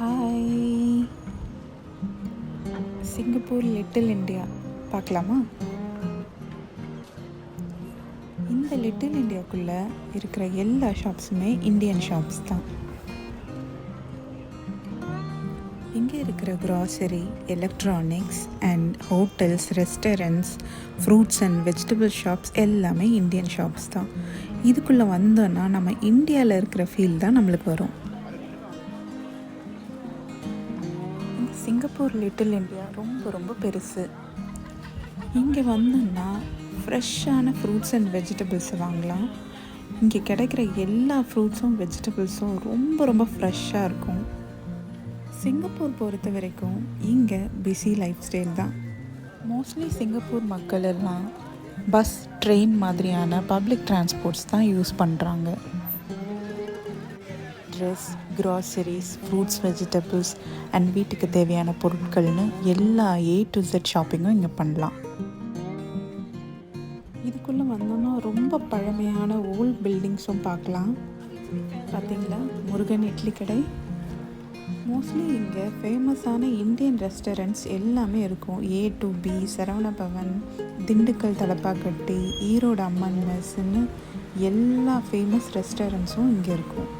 Hi Singapore little India பார்க்கலாமா? இந்த little இந்தியாக்குள்ளே இருக்கிற எல்லா ஷாப்ஸுமே இந்தியன் ஷாப்ஸ் தான். இங்கே இருக்கிற grocery electronics and hotels restaurants fruits and vegetable shops எல்லாமே இந்தியன் ஷாப்ஸ் தான். இதுக்குள்ளே வந்தோன்னா நம்ம இந்தியாவில் இருக்கிற ஃபீல் தான் நம்மளுக்கு வரும். சிங்கப்பூர் லிட்டில் இந்தியா ரொம்ப ரொம்ப பெருசு. இங்கே வந்தோன்னா ஃப்ரெஷ்ஷான ஃப்ரூட்ஸ் அண்ட் வெஜிடபிள்ஸ் வாங்கலாம். இங்கே கிடைக்கிற எல்லா ஃப்ரூட்ஸும் வெஜிடபிள்ஸும் ரொம்ப ரொம்ப ஃப்ரெஷ்ஷாக இருக்கும். சிங்கப்பூர் பொறுத்த வரைக்கும் இங்கே பிஸி லைஃப் ஸ்டைல் தான். மோஸ்ட்லி சிங்கப்பூர் மக்கள் எல்லாம் பஸ் ட்ரெயின் மாதிரியான பப்ளிக் டிரான்ஸ்போர்ட்ஸ் தான் யூஸ் பண்ணுறாங்க dress groceries fruits vegetables and வீட்டுக்கு தேவையான பொருட்கள்னு எல்லா ஏ டு செட் ஷாப்பிங்கும் இங்கே பண்ணலாம். இதுக்குள்ளே வந்தோன்னா ரொம்ப பழமையான ஓல்ட் பில்டிங்ஸும் பார்க்கலாம். பார்த்தீங்களா முருகன் இட்லி கடை. மோஸ்ட்லி இங்கே ஃபேமஸான இந்தியன் ரெஸ்டாரண்ட்ஸ் எல்லாமே இருக்கும். A to B Saravana Bhavan Dindigul Thalappakatti Erode Amman மெஸ்ஸுன்னு எல்லா ஃபேமஸ் ரெஸ்டாரண்ட்ஸும் இங்கே இருக்கும்.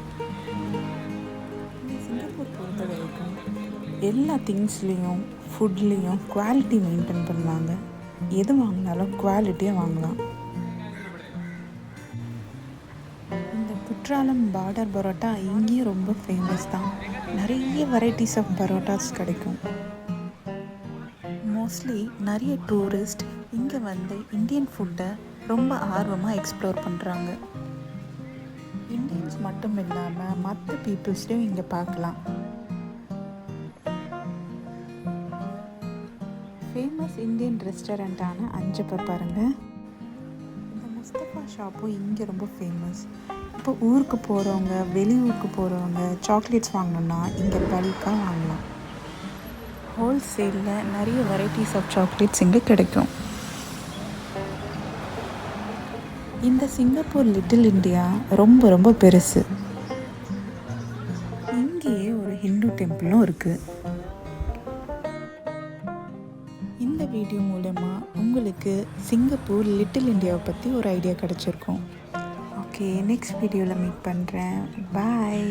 எல்லா திங்ஸ்லேயும் ஃபுட்லேயும் குவாலிட்டி மெயின்டைன் பண்ணுவாங்க எது வாங்கினாலும் குவாலிட்டியாக வாங்கலாம். இந்த குற்றாலம் பார்டர் பரோட்டா இங்கேயும் ரொம்ப ஃபேமஸ் தான். நிறைய வெரைட்டிஸ் ஆஃப் பரோட்டாஸ் கிடைக்கும். மோஸ்ட்லி நிறைய டூரிஸ்ட் இங்கே வந்து இந்தியன் ஃபுட்டை ரொம்ப ஆர்வமாக எக்ஸ்ப்ளோர் பண்ணுறாங்க இந்தியன்ஸ் மட்டும் இல்லாமல் மற்ற பீப்புள்ஸ்லேயும் இங்கே பார்க்கலாம். ஃபேமஸ் இந்தியன் ரெஸ்டாரண்ட்டான அஞ்சப்பர் பாருங்கள் இந்த முஸ்தபா ஷாப்பும் இங்கே ரொம்ப ஃபேமஸ் இப்போ ஊருக்கு போகிறவங்க வெளியூருக்கு போகிறவங்க சாக்லேட்ஸ் வாங்கணுன்னா இங்கே பல்காக வாங்கலாம். ஹோல்சேலில் நிறைய வெரைட்டிஸ் ஆஃப் சாக்லேட்ஸ் இங்கே கிடைக்கும். இந்த சிங்கப்பூர் லிட்டில் இந்தியா ரொம்ப ரொம்ப பெருசு. இங்கேயே ஒரு ஹிந்து டெம்பிளும் இருக்குது இந்த வீடியோ மூலமாக உங்களுக்கு சிங்கப்பூர் லிட்டில் இந்தியாவை பற்றி ஒரு ஐடியா கிடச்சிருக்கும். ஓகே நெக்ஸ்ட் வீடியோவில் மீட் பண்ணுறேன் பாய்